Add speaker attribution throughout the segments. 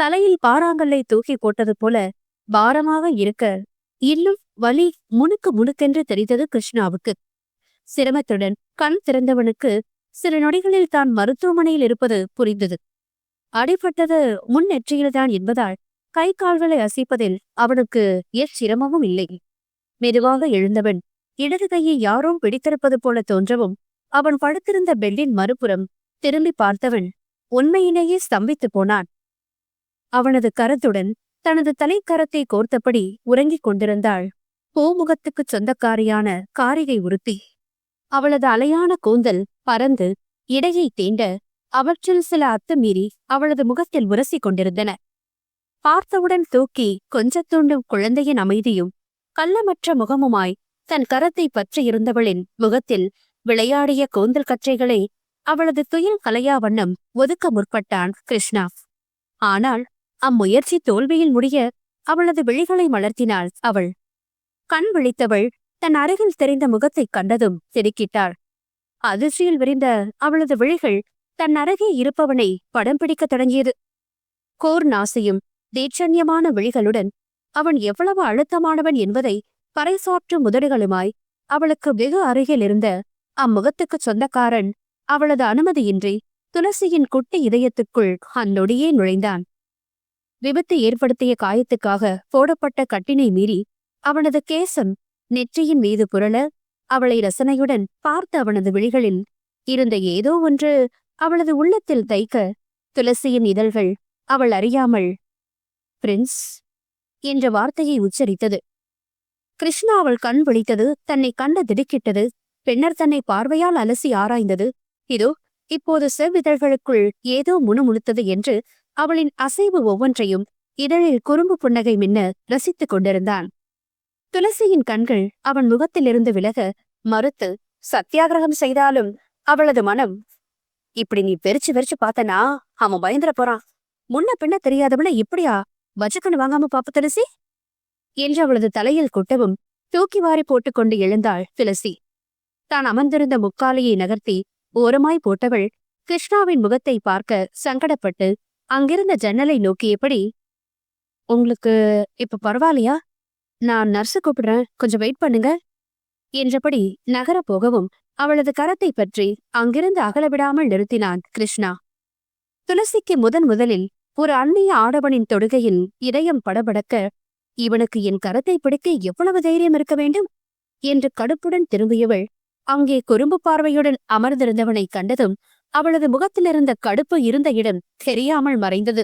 Speaker 1: தலையில் பாறாங்கல்லை தூக்கி போட்டது போல பாரமாக இருக்க இன்னும் வலி முணுக்கு முணுக்கென்று தெரிந்தது கிருஷ்ணாவுக்கு. சிரமத்துடன் கண் திறந்தவனுக்கு சில நொடிகளில் தான் மருத்துவமனையில் இருப்பது புரிந்தது. அடிபட்டது முன் நெற்றியில்தான் என்பதால் கை கால்களை அசைப்பதில் அவனுக்கு எச்சிரமமும் இல்லை. மெதுவாக எழுந்தவன் இடது கையை யாரோ பிடித்திருப்பது போல தோன்றவும் அவன் படுத்திருந்த பெல்லின் மறுபுறம் திரும்பி பார்த்தவன் உண்மையிலேயே ஸ்தம்பித்து போனான். அவனது கரத்துடன் தனது தலைக்கரத்தை கோர்த்தபடி உறங்கிக் கொண்டிருந்தாள். பூமுகத்துக்குச் சொந்தக்காரியான காரிகை உறுத்தி அவளது அலையான கூந்தல் பறந்து இடையை தீண்ட அவற்றில் சில அத்துமீறி அவளது முகத்தில் உரசிக் கொண்டிருந்தன. பார்த்தவுடன் தூக்கி கொஞ்சத் தூண்டும் குழந்தையின் அமைதியும் கள்ளமற்ற முகமுமாய் தன் கரத்தை பற்றியிருந்தவளின் முகத்தில் விளையாடிய கூந்தல் கற்றைகளை அவளது துயில் கலையா வண்ணம் ஒதுக்க முற்பட்டான் கிருஷ்ணா. ஆனால் அம்முயற்சி தோல்வியில் முடிய அவளது விழிகளை மலர்த்தினாள் அவள். கண் விழித்தவள் தன் அருகில் தெரிந்த முகத்தைக் கண்டதும் திடுக்கிட்டாள். அதிர்ச்சியில் விரிந்த அவளது விழிகள் தன் அருகே இருப்பவனை படம் பிடிக்கத் தொடங்கியது. கோர் நாசியும் தீட்சண்யமான விழிகளுடன் அவன் எவ்வளவு அழுத்தமானவன் என்பதை பறைசாற்றும் முதடுகளுமாய் அவளுக்கு வெகு அருகில் இருந்த அம்முகத்துக்குச் சொந்தக்காரன் அவளது அனுமதியின்றி துளசியின் குட்டி இதயத்துக்குள் அந்நொடியே நுழைந்தான். விபத்து ஏற்படுத்திய காயத்துக்காக போடப்பட்ட கட்டினை மீறி அவனது கேசம் நெற்றியின் மீது புரள அவளை ரசனையுடன் பார்த்த அவனது விழிகளில் இருந்த ஏதோ ஒன்று அவளது உள்ளத்தில் தைக்க துளசியின் இதழ்கள் அவள் அறியாமல் பிரின்ஸ் என்ற வார்த்தையை உச்சரித்தது. கிருஷ்ணா அவள் கண் விழித்தது தன்னை கண்ட திடுக்கிட்டது பின்னர் தன்னை பார்வையால் அலசி ஆராய்ந்தது இதோ இப்போது செவ்விதழ்களுக்குள் ஏதோ முணுமுணுத்தது என்று அவளின் அசைவு ஒவ்வொன்றையும் இதழில் குறும்பு புன்னகை மின்ன ரசித்துக் கொண்டிருந்தான். துளசியின் கண்கள் அவன் முகத்திலிருந்து விலக மறுத்து சத்தியாகிரகம் செய்தாலும் அவளது மனம் இப்படி நீ வெறிச்சு வெறிச்சு பார்த்தனா? அவன் பயந்துட போறான். முன்ன பின்ன தெரியாதவன இப்படியா? வச்சுக்கணு வாங்காம பாப்பு துளசி? என்று அவளது தலையில் கொட்டவும் தூக்கி வாரி போட்டுக்கொண்டு எழுந்தாள் துளசி. தான் அமர்ந்திருந்த முக்காலையை நகர்த்தி ஓரமாய் போட்டவள் கிருஷ்ணாவின் முகத்தை பார்க்க சங்கடப்பட்டு அங்கிருந்த ஜன்னலை நோக்கியபடி உங்களுக்கு இப்ப பரவாயில்லையா? நான் நர்ஸு கூப்பிடுறேன். கொஞ்சம் வெயிட் பண்ணுங்க. என்றபடி நகர போகவும் அவளது கரத்தை பற்றி அங்கிருந்து அகலவிடாமல் நிறுத்தினான் கிருஷ்ணா. துளசிக்கு முதன் முதலில் ஒரு அந்நிய ஆடவனின் தொடுகையில் இதயம் படபடக்க இவனுக்கு என் கரத்தை பிடிக்க எவ்வளவு தைரியம் இருக்க வேண்டும்? என்று கடுப்புடன் திரும்பியவள் அங்கே குறும்பு பார்வையுடன் அமர்ந்திருந்தவனை கண்டதும் அவளது முகத்திலிருந்த கடுப்பு இருந்த இடம் தெரியாமல் மறைந்தது.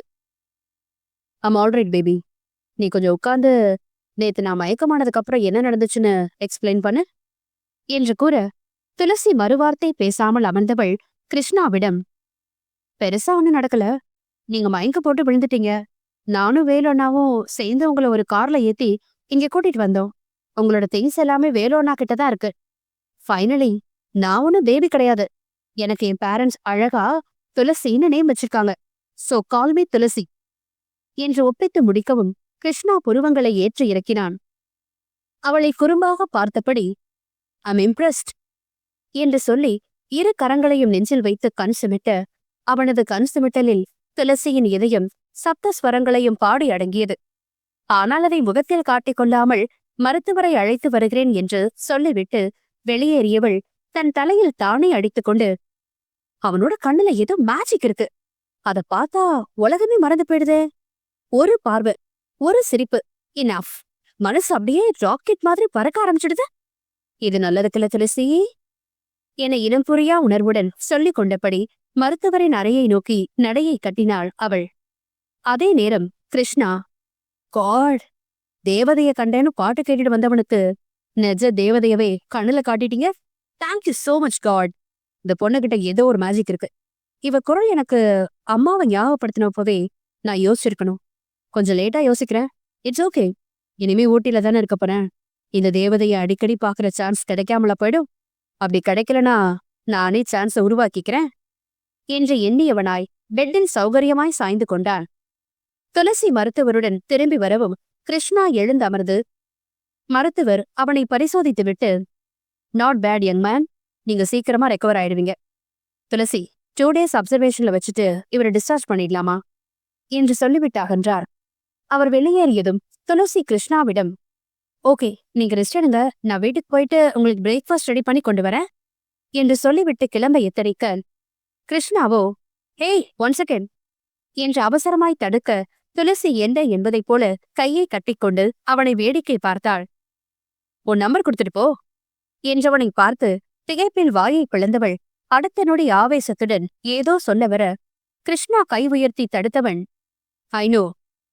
Speaker 1: ஆம் ஆல்ரைட் பேபி நீ கொஞ்சம் உட்கார்ந்து நேத்து நான் மயக்கமானதுக்கு அப்புறம் என்ன நடந்துச்சுன்னு எக்ஸ்பிளைன் பண்ணு என்று கூற துளசி மறுவார்த்தை பேசாமல் அமர்ந்தவள் கிருஷ்ணாவிடம் பெருசா ஒண்ணும் நடக்கல. நீங்க மயங்க போட்டு விழுந்துட்டீங்க. நானும் வேலோண்ணாவும் சேர்ந்து உங்களை ஒரு கார்ல ஏத்தி இங்க கூட்டிட்டு வந்தோம். உங்களோட திங்ஸ் எல்லாமே வேலோண்ணா கிட்ட தான் இருக்கு. ஃபைனலி நான் ஒன்னும் பேபி கிடையாது. எனக்கு என் பேரண்ட்ஸ் அழகா துளசின்னு நேம் வச்சிருக்காங்க. சோ கால் மீ துளசி என்று ஒப்பித்து முடிக்கவும் கிருஷ்ணா புருவங்களை ஏற்றி இறக்கினான். அவளை குறும்பாக பார்த்தபடி ஐம் இம்ப்ரெஸ்ட் என்று சொல்லி இரு கரங்களையும் நெஞ்சில் வைத்து கண் சுமிட்ட அவனது கண் சுமிட்டலில் துளசியின் இதயம் சப்த ஸ்வரங்களையும் பாடி அடங்கியது. ஆனால் அதை முகத்தில் காட்டிக் கொள்ளாமல் மருத்துவரை அழைத்து வருகிறேன் என்று சொல்லிவிட்டு வெளியேறியவள் தன் தலையில் தானே அடித்துக்கொண்டு அவனோட கண்ணுல ஏதோ மேஜிக் இருக்கு. அத பார்த்தா உலகமே மறந்து போயிடுதே. ஒரு பார்வை ஒரு சிரிப்பு இனஃப் மனசு அப்படியே ராக்கெட் மாதிரி பறக்க ஆரம்பிச்சிடுது. இது நல்லதுக்குல துளசி. என இனம் புரியா உணர்வுடன் சொல்லிக் கொண்டபடி மருத்துவரின் அறையை நோக்கி நடையை கட்டினாள் அவள். அதே நேரம் கிருஷ்ணா காட் தேவதைய கண்டேன்னு பாட்டு கேட்டுட்டு வந்தவனுக்கு நெஜ தேவதையவே கண்ணுல காட்டிட்டீங்க. Thank you so much god இந்த பொண்ணுகிட்ட ஏதோ ஒரு மேஜிக் இருக்கு. இவ குரல் எனக்கு அம்மாவை ஞாபகப்படுத்தினப்பவே நான் யோசிச்சிருக்கணும். கொஞ்சம் லேட்டா யோசிக்கிறேன். இட்ஸ் ஓகே இனிமே ஊட்டில தானே இருக்க போறேன். இந்த தேவதையை அடிக்கடி பாக்குற சான்ஸ் கிடைக்காமல போயிடும். அப்படி கிடைக்கலனா நானே சான்ஸை உருவாக்கிக்கிறேன். என்று எண்ணியவனாய் பெட்டில் சௌகரியமாய் சாய்ந்து கொண்டான் துளசி மருத்துவருடன் திரும்பி வரவும் கிருஷ்ணா எழுந்தமர்ந்து மருத்துவர் அவனை பரிசோதித்துவிட்டு நாட் பேட் யங் மேன் நீங்க சீக்கிரமா ரெக்கவர் ஆயிடுவீங்க. துளசி டூ டேஸ் அப்சர்வேஷன்ல வச்சுட்டு இவரை டிஸ்சார்ஜ் பண்ணிடலாமா? என்று சொல்லிவிட்டாகன்றார் அவர் வெளியேறியதும் துளசி கிருஷ்ணாவிடம் ஓகே நீங்க ரெஸ்ட் எடுங்க. நான் வீட்டுக்கு போயிட்டு உங்களுக்கு பிரேக்ஃபாஸ்ட் ரெடி பண்ணி கொண்டு வரேன். என்று சொல்லிவிட்டு கிளம்ப எத்தரிக்க கிருஷ்ணாவோ ஹேய் ஒன் செகண்ட் என்று அவசரமாய் தடுக்க துளசி என்ன என்பதைப் போல கையை கட்டிக்கொண்டு அவனை வேடிக்கை பார்த்தாள். உன் நம்பர் கொடுத்துட்டு போ. என்றவனை பார்த்து திகைப்பில் வாயை பிளந்தவள் அடுத்த நொடி ஆவேசத்துடன் ஏதோ சொல்ல வர கிருஷ்ணா கை உயர்த்தி தடுத்தவன் ஐனோ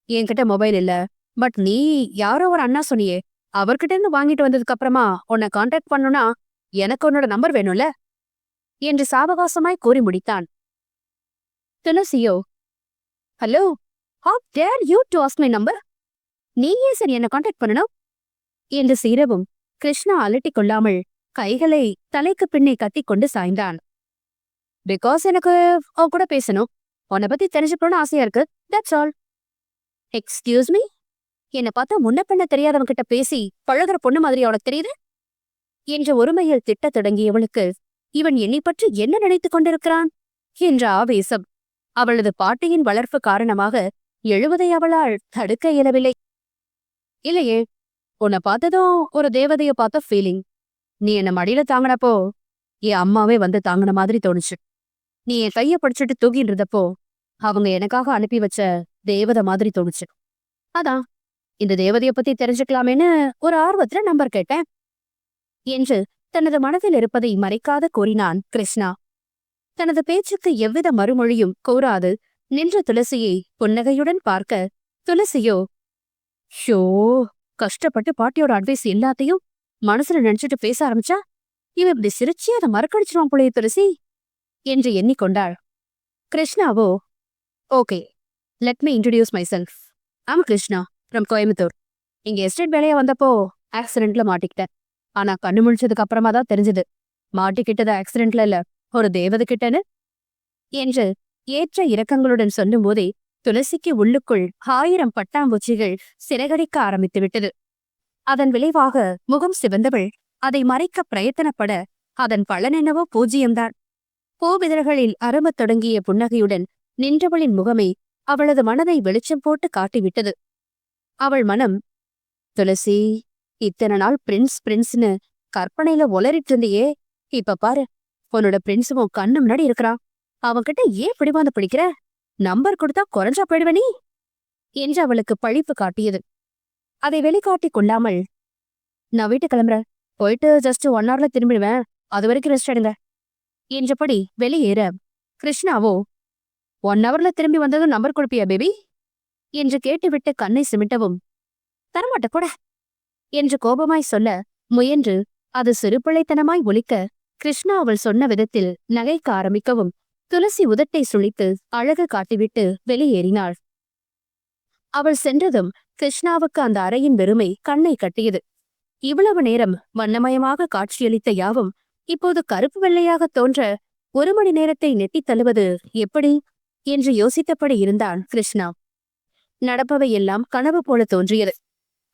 Speaker 1: என்கிட்ட மொபைல் இல்ல. பட் நீ யாரோ ஒரு அண்ணா சொன்னியே அவர்கிட்ட இருந்து வாங்கிட்டு வந்ததுக்கு அப்புறமா உன்னை காண்டாக்ட் பண்ணுனா எனக்கு உன்னோட நம்பர் வேணும்ல? என்று சாவகாசமாய் கூறி முடித்தான். துளசியோ hello how dare you to ask my number நீ ஏன் சரி என்ன காண்டாக்ட் பண்ணணும்? என்று சீரவும் கிருஷ்ணா அலட்டிக் கொள்ளாமல் கைகளை தலைக்கு பின்னே கத்திக்கொண்டு சாய்ந்தான். பிகாஸ் எனக்கு அவ கூட பேசணும். உன்னை பத்தி தெரிஞ்சுக்கணும்னு ஆசையா இருக்கு. தட்ஸ் ஆல் எக்ஸ்கியூஸ் மீ என்னை பார்த்தா முன்ன பின்ன தெரியாதவன் கிட்ட பேசி பழகுற பொண்ணு மாதிரி அவளுக்கு தெரியுது? என்ற ஒருமையில் திட்டத் தொடங்கியவளுக்கு இவன் என்னை பற்றி என்ன நினைத்துக் கொண்டிருக்கிறான்? என்ற ஆவேசம். அவளது பாட்டியின் வளர்ப்பு காரணமாக எழுவதை அவளால் தடுக்க இயலவில்லை. இல்லையே. உன்னை பார்த்ததும் ஒரு தேவதைய பார்த்த ஃபீலிங் நீ என்ன மடியில தாங்கினப்போ என் அம்மாவே வந்து தாங்கின மாதிரி தோணுச்சு. நீ என் கைய பிடிச்சிட்டு தூங்கிட்டு இருந்தப்போ அவங்க எனக்காக அனுப்பி வச்ச தேவதை மாதிரி தோணுச்சு. அதான் இந்த தேவதைய பத்தி தெரிஞ்சுக்கலாமேன்னு ஒரு ஆர்வத்துல நம்பர் கேட்டேன். என்று தனது மனதில் இருப்பதை மறைக்காத கூறினான் கிருஷ்ணா. தனது பேச்சுக்கு எவ்வித மறுமொழியும் கூறாது. நின்ற துளசியை புன்னகையுடன் பார்க்க துளசியோ ஷோ கஷ்டப்பட்டு பாட்டியோட அட்வைஸ் எல்லாத்தையும் மனசுல நினைச்சிட்டு பேச ஆரம்பிச்சா இவன் இப்படி சிரிச்சு அதை மறக்கடிச்சிருவான் போலயே துளசி என்று எண்ணிக்கொண்டாள். கிருஷ்ணாவோ okay let me introduce myself am Krishna from Coimbatore இங்க எஸ்டேட் வேலையா வந்தப்போ ஆக்சிடென்ட்ல மாட்டிக்கிட்டேன். ஆனா கண்ணு முழிச்சதுக்கு அப்புறமா தான் தெரிஞ்சது. மாட்டிக்கிட்டது ஆக்சிடென்ட்ல இல்ல ஒரு தேவதை கிட்டன்னு? என்று ஏற்ற இரக்கங்களுடன் சொல்லும் போதே துளசிக்கு உள்ளுக்குள் ஆயிரம் பட்டாம்பூச்சிகள் சிறகடிக்க ஆரம்பித்து விட்டது. அதன் விளைவாக முகம் சிவந்தவள். அதை மறைக்க பிரயத்தனப்பட அதன் பலனென்னவோ பூஜ்யம்தான் பூவிதழ்களில் அருமத் தொடங்கிய புன்னகையுடன் நின்றவளின் முகமே அவளது மனதை வெளிச்சம் போட்டு காட்டிவிட்டது. அவள் மனம் துளசி இத்தனை நாள் பிரின்ஸ் பிரின்ஸ்னு கற்பனையில ஒலரிட்டு இருந்தியே இப்ப பாரு உன்னோட பிரின்ஸும் உன் கண்ணு முன்னாடி இருக்கிறான் அவன்கிட்ட ஏன் பிடிவாந்து பிடிக்கிற? நம்பர் கொடுத்தா குறைஞ்சா போயிடுவ நீ? என்று அவளுக்கு பழிப்பு காட்டியது. அதை வெளிக்காட்டிக் கொள்ளாமல். நான் வீட்டுக்கு கிளம்புறேன். போயிட்டு ஜஸ்ட் ஒன் ஹவர்ல திரும்பிடுவேன். அது வரைக்கும் ரெஸ்ட் எடுங்க. என்றபடி வெளியேற கிருஷ்ணாவோ ஒன் ஹவர்ல திரும்பி வந்ததும் நம்பர் கொடுப்பியா பேபி என்று கேட்டுவிட்டு கண்ணை சிமிட்டவும் தரமாட்ட கூட என்று கோபமாய் சொல்ல முயன்று அது சிறுபிள்ளைத்தனமாய் ஒலிக்க கிருஷ்ணா அவள் சொன்ன விதத்தில் நகைக்க ஆரம்பிக்கவும் துளசி உதட்டை சுழித்து அழகு காட்டிவிட்டு வெளியேறினாள். அவள் சென்றதும் கிருஷ்ணாவுக்கு அந்த அறையின் வெறுமை கண்ணை கட்டியது. இவ்வளவு நேரம் வண்ணமயமாக காட்சியளித்த யாவும் இப்போது கருப்பு வெள்ளையாக தோன்ற ஒரு மணி நேரத்தை நெட்டித் தள்ளுவது எப்படி? என்று யோசித்தபடி இருந்தான் கிருஷ்ணா. நடப்பவை எல்லாம் கனவு போல தோன்றியது.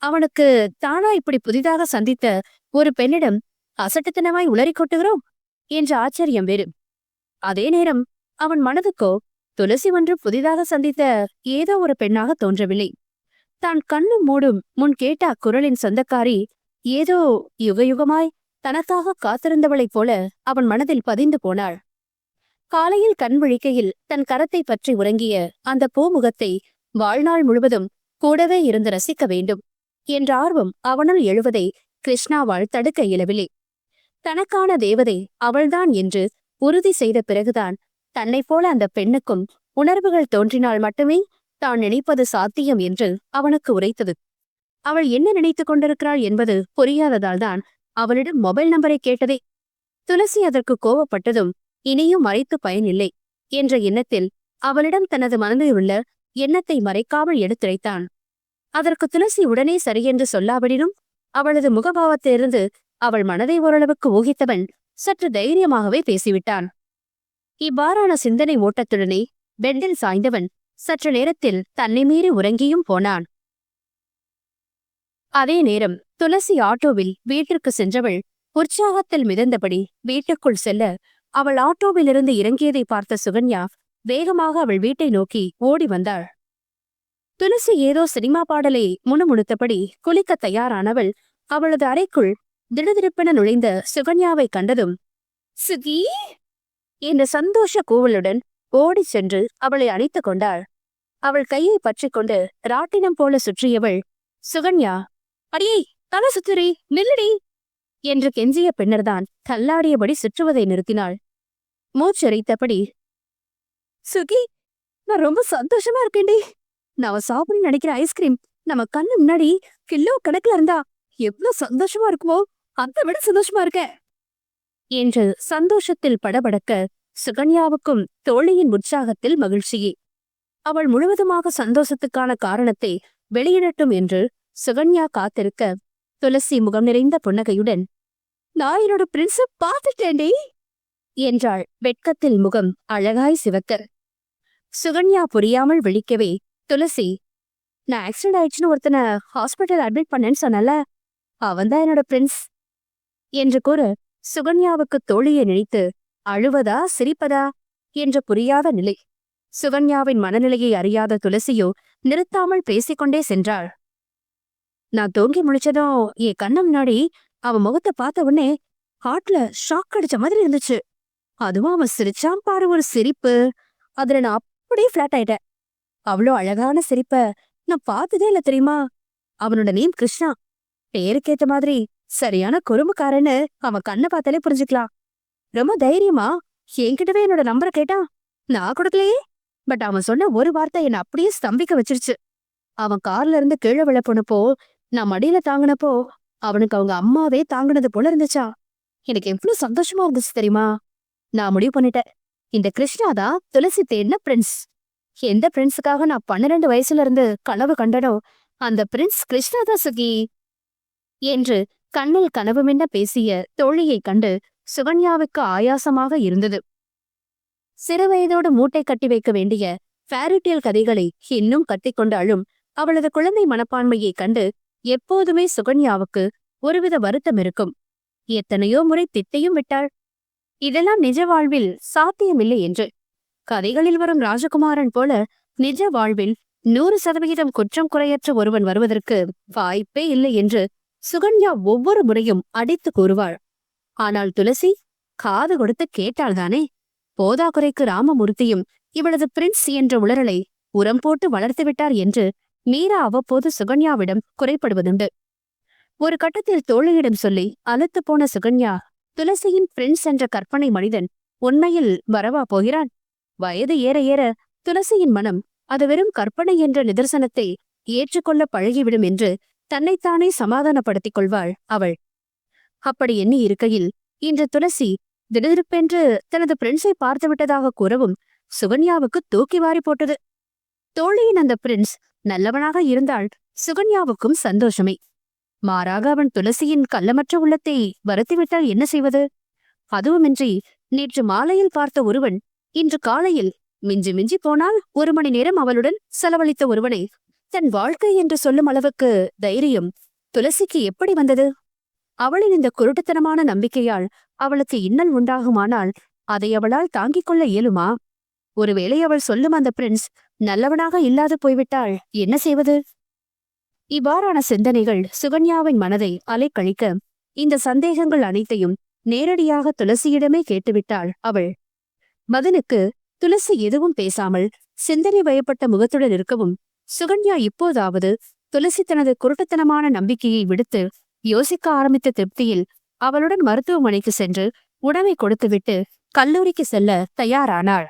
Speaker 1: அவனுக்கு தானா இப்படி புதிதாக சந்தித்த ஒரு பெண்ணிடம் அசட்டுத்தனமாய் உளறிக் கொட்டுகிறோம்? என்ற ஆச்சரியம் வேறு. அதே நேரம் அவன் மனதுக்கோ துளசி ஒன்று புதிதாக சந்தித்த ஏதோ ஒரு பெண்ணாக தோன்றவில்லை. தான் கண்ணும் மூடும் முன் கேட்ட அக்குரலின் சொந்தக்காரி ஏதோ யுகயுகமாய் தனக்காக காத்திருந்தவளைப் போல அவன் மனதில் பதிந்து போனாள். காலையில் கண் விழிக்கையில் தன் கரத்தை பற்றி உறங்கிய அந்த பூமுகத்தை வாழ்நாள் முழுவதும் கூடவே இருந்து ரசிக்க வேண்டும் என்ற ஆர்வம் அவனுள் எழுவதை கிருஷ்ணாவால் தடுக்க இயலவில்லை. தனக்கான தேவதை அவள்தான் என்று உறுதி செய்த பிறகுதான் தன்னைப் போல அந்த பெண்ணுக்கும் உணர்வுகள் தோன்றினால் மட்டுமே தான் நினைப்பது சாத்தியம் என்று அவனுக்கு உரைத்தது. அவள் என்ன நினைத்துக் கொண்டிருக்கிறாள் என்பது புரியாததால்தான் அவளிடம் மொபைல் நம்பரை கேட்டதே. துளசி அதற்கு கோவப்பட்டதும் இனியும் மறைத்து பயனில்லை என்ற எண்ணத்தில் அவளிடம் தனது மனதில் உள்ள எண்ணத்தை மறைக்காமல் எடுத்துரைத்தான். அதற்கு துளசி உடனே சரியென்று சொல்லாவிடினும் அவளது முகபாவத்திலிருந்து அவள் மனதை ஓரளவுக்கு ஊகித்தவன் சற்று தைரியமாகவே பேசிவிட்டான். இவ்வாறான சிந்தனை ஓட்டத்துடனே பெண்டில் சாய்ந்தவன் சற்று நேரத்தில் தன்னை மீறி உறங்கியும் போனான். அதே நேரம் துளசி ஆட்டோவில் வீட்டிற்கு சென்றவள் உற்சாகத்தில் மிதந்தபடி வீட்டுக்குள் செல்ல அவள் ஆட்டோவிலிருந்து இறங்கியதை பார்த்த சுகன்யா வேகமாக அவள் வீட்டை நோக்கி ஓடி வந்தாள். துளசி ஏதோ சினிமா பாடலை முணுமுணுத்தபடி குளிக்க தயாரானவள் அவளது அறைக்குள் திடுதிடுப்பென நுழைந்த சுகன்யாவை கண்டதும் சுகி! என்ற சந்தோஷ கூவலுடன் ஓடிச் சென்று அவளை அணைத்து கொண்டாள். அவள் கையை பற்றிக்கொண்டு ராட்டினம் போல சுற்றியவள் சுகன்யா அடியே தலை சுத்துரி நில்லடி! என்று கெஞ்சிய பின்னர்தான் தள்ளாடியபடி சுற்றுவதை நிறுத்தினாள். மூச்சரித்தபடி சுகி நான் ரொம்ப சந்தோஷமா இருக்கேன்டி. நாம சாப்பிட நினைக்கிற ஐஸ்கிரீம் நம்ம கண்ணு முன்னாடி கிலோ கணக்குல இருந்தா எவ்வளவு சந்தோஷமா இருக்குமோ அதை விட சந்தோஷமா இருக்கேன். என்று சந்தோஷத்தில் படபடக்க சுகன்யாவுக்கும் தோழியின் உற்சாகத்தில் மகிழ்ச்சியே. அவள் முழுவதுமாக சந்தோஷத்துக்கான காரணத்தை வெளியிடட்டும் என்று சுகன்யா காத்திருக்க துளசி முகம் நிறைந்த புன்னகையுடன் நான் என்னோட பிரின்ஸ பாத்துட்டேன்டி என்றாள் வெட்கத்தில் முகம் அழகாய் சிவக்க. சுகன்யா புரியாமல் விழிக்கவே துளசி நான் ஆக்சிடென்ட் ஆயிடுச்சுன்னு ஒருத்தனை ஹாஸ்பிட்டல் அட்மிட் பண்ணேன்னு சொன்னல அவன்தான் என்னோட பிரின்ஸ் என்று கூற சுகன்யாவுக்கு தோழியை நினைத்து அழுவதா சிரிப்பதா? என்ற புரியாத நிலை. சுகன்யாவின் மனநிலையை அறியாத துளசியோ நிறுத்தாமல் பேசிக்கொண்டே சென்றாள். நான் தூங்கி முழிச்சதும் என் கண்ணு முன்னாடி அவன் முகத்தை பார்த்த உடனே ஹார்ட்ல ஷாக் அடிச்ச மாதிரி இருந்துச்சு. அதுவும் அவன் சிரிச்சான் பாரு ஒரு சிரிப்பு. அதுல நான் அப்படியே ஃபிளாட் ஆயிட்டேன். அவ்வளோ அழகான சிரிப்ப நான் பார்த்ததே இல்ல தெரியுமா? அவனோட நேம் கிருஷ்ணா. பேருக்கேத்த மாதிரி சரியான குறும்புக்காரன்னு அவன் கண்ணை பார்த்தாலே புரிஞ்சுக்கலாம். ரொம்ப தைரியமா என்கிட்டவே என்னோட நம்பரை கேட்டான் நான் கொடுக்கலையே. பட் அவன் சொன்ன ஒரு வார்த்தை என்னை அப்படியே ஸ்தம்பிக்க வச்சிருச்சு. அவன் கார்ல இருந்து கீழே விழ போனப்போ நான் மடியில தாங்கினப்போ அவனுக்கு அவங்க அம்மாவே தாங்கினது போல இருந்துச்சா. எனக்கு எவ்வளவு சந்தோஷமா இருந்துச்சு தெரியுமா? நான் முடிவு பண்ணிட்டேன். இந்த கிருஷ்ணா தான் துளசி தேடின பிரின்ஸ். எந்த பிரின்ஸுக்காக நான் பன்னிரண்டு வயசுல இருந்து கனவு கண்டனோ அந்த பிரின்ஸ் கிருஷ்ணா தான் சுகி. என்று கண்ணில் கனவுமென்ன பேசிய தோழியைக் கண்டு சுகன்யாவுக்கு ஆயாசமாக இருந்தது. சிறுவயதோடு மூட்டை கட்டி வைக்க வேண்டிய ஃபேரிட்டேல் கதைகளை இன்னும் கத்திக்கொண்டு அழும் அவளது குழந்தை மனப்பான்மையைக் கண்டு எப்போதுமே சுகன்யாவுக்கு ஒருவித வருத்தம் இருக்கும். எத்தனையோ முறை திட்டையும் விட்டாள். இதெல்லாம் நிஜ வாழ்வில் சாத்தியமில்லை என்று. கதைகளில் வரும் ராஜகுமாரன் போல நிஜ வாழ்வில் நூறு சதவிகிதம் குற்றம் குறையற்ற ஒருவன் வருவதற்கு வாய்ப்பே இல்லை என்று சுகன்யா ஒவ்வொரு முறையும் அடித்து கூறுவாள். ஆனால் துளசி காது கொடுத்து கேட்டாள்தானே? போதாக்குறைக்கு ராமமூர்த்தியும் இவளது பிரின்ஸ் என்ற உளறலை உரம் போட்டு வளர்த்து விட்டார் என்று மீரா அவ்வப்போது சுகன்யாவிடம் குறைப்படுவதுண்டு. ஒரு கட்டத்தில் தோழியிடம் சொல்லி அலுத்து போன சுகன்யா துளசியின் பிரின்ஸ் என்ற கற்பனை மனிதன் உண்மையில் வரவா போகிறான்? வயது ஏற ஏற துளசியின் மனம் அது வெறும் கற்பனை என்ற நிதர்சனத்தை ஏற்றுக்கொள்ள பழகிவிடும் என்று தன்னைத்தானே சமாதானப்படுத்திக் கொள்வாள் அவள். அப்படி எண்ணி இருக்கையில் இன்று துளசி திடுதிருப்பென்று தனது பிரின்ஸை பார்த்துவிட்டதாக கூறவும் சுகன்யாவுக்கு தூக்கி வாரி போட்டது. தோழியின் அந்த பிரின்ஸ் நல்லவனாக இருந்தால் சுகன்யாவுக்கும் சந்தோஷமே. மாறாக அவன் துளசியின் கள்ளமற்ற உள்ளத்தை வருத்திவிட்டால் என்ன செய்வது? அதுவுமின்றி நேற்று மாலையில் பார்த்த ஒருவன் இன்று காலையில் மிஞ்சி மிஞ்சி போனால் ஒரு மணி நேரம் அவளுடன் செலவழித்த ஒருவனை தன் வாழ்க்கை என்று சொல்லும் அளவுக்கு தைரியம் துளசிக்கு எப்படி வந்தது? அவளின் இந்த குருட்டுத்தனமான நம்பிக்கையால் அவளுக்கு இன்னல் உண்டாகுமானால் அதை அவளால் தாங்கிக் கொள்ள இயலுமா? ஒருவேளை அவள் சொல்லும் அந்த பிரின்ஸ் நல்லவனாக இல்லாது போய்விட்டாள் என்ன செய்வது? இவ்வாறான சிந்தனைகள் சுகன்யாவின் மனதை அலைக்கழிக்க இந்த சந்தேகங்கள் அனைத்தையும் நேரடியாக துளசியிடமே கேட்டுவிட்டாள் அவள். மதனுக்கு துளசி எதுவும் பேசாமல் சிந்தனை வயப்பட்ட முகத்துடன் இருக்கவும் சுகன்யா இப்போதாவது துளசி தனது குருட்டுத்தனமான நம்பிக்கையை விடுத்து யோசிக்க ஆரம்பித்த திருப்தியில் அவளுடன் மருத்துவமனைக்கு சென்று உணவை கொடுத்துவிட்டு கல்லூரிக்கு செல்ல தயாரானாள்.